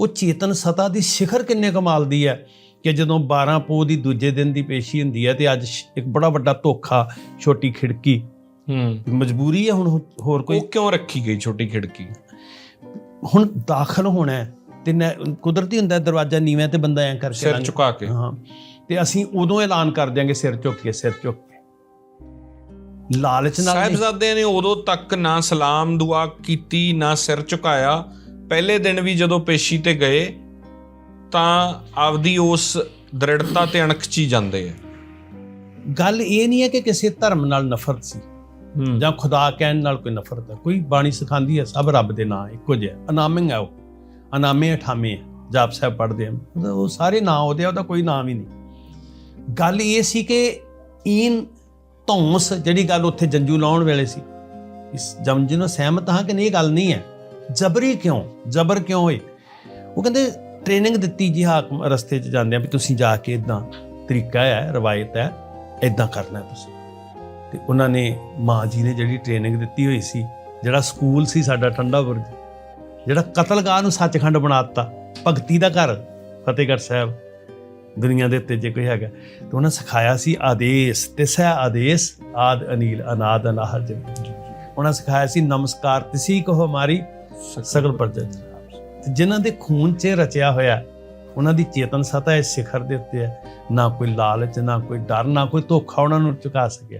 ਉਹ ਚੇਤਨ ਸਤਾ ਦੀ ਸਿਖਰ ਕਿੰਨੇ ਕਮਾਲ ਦੀ ਹੈ ਕਿ ਜਦੋਂ 12 ਪੋ ਦੀ ਦੂਜੇ ਦਿਨ ਦੀ ਪੇਸ਼ੀ ਹੁੰਦੀ ਹੈ ਤੇ ਅੱਜ ਇੱਕ ਬੜਾ ਵੱਡਾ ਧੋਖਾ ਛੋਟੀ ਖਿੜਕੀ। ਹੂੰ। ਮਜਬੂਰੀ ਹੈ ਹੁਣ ਹੋਰ ਕੋਈ? ਉਹ ਕਿਉਂ ਰੱਖੀ ਗਈ ਛੋਟੀ ਖਿੜਕੀ? ਹੁਣ ਦਾਖਲ ਹੋਣਾ ਹੈ ਤੇ ਨੈ- ਕੁਦਰਤੀ ਹੁੰਦਾ ਹੈ ਦਰਵਾਜ਼ਾ ਨੀਵੇਂ ਤੇ ਬੰਦਾ ਐਂ ਕਰਕੇ ਸਿਰ ਝੁਕਾ ਕੇ। ਹਾਂ। ਤੇ ਅਸੀਂ ਉਦੋਂ ਐਲਾਨ ਕਰ ਦਿਆਂਗੇ ਸਿਰ ਝੁੱਕ ਕੇ ਸਿਰ ਝੁੱਕ ਕੇ। ਲਾਲਚ ਨਾਲ। ਸਾਹਿਬਜ਼ਾਦਿਆਂ ਨੇ ਉਦੋਂ ਤੱਕ ਨਾ ਸਲਾਮ ਦੁਆ ਕੀਤੀ ਨਾ ਸਿਰ ਝੁਕਾਇਆ। ਪਹਿਲੇ ਦਿਨ ਵੀ ਜਦੋਂ ਪੇਸ਼ੀ ਤੇ ਗਏ ਤਾਂ ਆਪਦੀ ਉਸ ਦ੍ਰਿੜਤਾ ਤੇ ਅਣਖ ਚ ਹੀ ਜਾਂਦੇ ਆ। ਗੱਲ ਇਹ ਨਹੀਂ ਹੈ ਕਿ ਕਿਸੇ ਧਰਮ ਨਾਲ ਨਫ਼ਰਤ ਸੀ ਜਾਂ ਖੁਦਾ ਕਹਿਣ ਨਾਲ ਕੋਈ ਨਫ਼ਰਤ ਹੈ। ਕੋਈ ਬਾਣੀ ਸਿਖਾਉਂਦੀ ਹੈ ਸਭ ਰੱਬ ਦੇ ਨਾਂ ਇੱਕੋ ਜਿਹਾ ਅਨਾਮਿੰਗ ਹੈ ਉਹ। ਅਨਾਮੇ ਅਠਾਮੇ ਹੈ, ਜਾਪ ਸਾਹਿਬ ਪੜ੍ਹਦੇ ਆ। ਮਤਲਬ ਉਹ ਸਾਰੇ ਨਾਂ ਉਹਦੇ ਉਹਦਾ ਕੋਈ ਨਾਮ ਹੀ ਨਹੀਂ। ਗੱਲ ਇਹ ਸੀ ਕਿ ਇਨ ਧੌਂਸ ਜਿਹੜੀ ਗੱਲ ਉੱਥੇ ਜੰਜੂ ਲਾਉਣ ਵੇਲੇ ਸੀ। ਇਸ ਜਮਜੀ ਨੂੰ ਸਹਿਮਤ ਹਾਂ ਕਿ ਨਹੀਂ ਇਹ ਗੱਲ ਨਹੀਂ ਹੈ। ਜਬਰੀ ਕਿਉਂ? ਜਬਰ ਕਿਉਂ ਹੋਏ ਉਹ ਕਹਿੰਦੇ ਟ੍ਰੇਨਿੰਗ ਦਿੱਤੀ ਜੀ ਹਾਕਮ ਰਸਤੇ 'ਚ ਜਾਂਦੇ ਆ ਵੀ ਤੁਸੀਂ ਜਾ ਕੇ ਇਦਾਂ ਤਰੀਕਾ ਹੈ, ਰਵਾਇਤ ਹੈ ਇਦਾਂ ਕਰਨਾ ਤੁਸੀਂ। ਤੇ ਉਹਨਾਂ ਨੇ ਮਾਂ ਜੀ ਨੇ ਜਿਹੜੀ ਟ੍ਰੇਨਿੰਗ ਦਿੱਤੀ ਹੋਈ ਸੀ, ਜਿਹੜਾ ਸਕੂਲ ਸੀ ਸਾਡਾ ਠੰਡਾ ਬੁਰਜ ਜਿਹੜਾ ਕਤਲਗਾਹ ਨੂੰ ਸੱਚਖੰਡ ਬਣਾ ਦਿੱਤਾ ਭਗਤੀ ਦਾ ਘਰ, ਫਤਿਹਗੜ੍ਹ ਸਾਹਿਬ, ਦੁਨੀਆ ਦੇ ਉੱਤੇ ਜੇ ਕੋਈ ਹੈਗਾ, ਤੇ ਉਹਨਾਂ ਸਿਖਾਇਆ ਸੀ ਆਦੇਸ਼ ਤਿਸੈ ਆਦੇਸ਼, ਆਦ ਅਨੀਲ, ਅਨਾਦ ਅਨਾਹਜ ਉਹਨਾਂ ਸਿਖਾਇਆ ਸੀ, ਨਮਸਕਾਰ ਤਿਸੀ ਕੋ ਹਮਾਰੀ ਸਗਲ ਪ੍ਰਜਾ। ਤੇ ਜਿਨ੍ਹਾਂ ਦੇ ਖੂਨ 'ਚ ਰਚਿਆ ਹੋਇਆ ਉਹਨਾਂ ਦੀ ਚੇਤਨ ਸਤਾ ਇਸ ਸਿਖਰ ਦੇ ਉੱਤੇ ਹੈ। ਨਾ ਕੋਈ ਲਾਲਚ, ਨਾ ਕੋਈ ਡਰ, ਨਾ ਕੋਈ ਧੋਖਾ ਉਹਨਾਂ ਨੂੰ ਚੁਕਾ ਸਕਿਆ।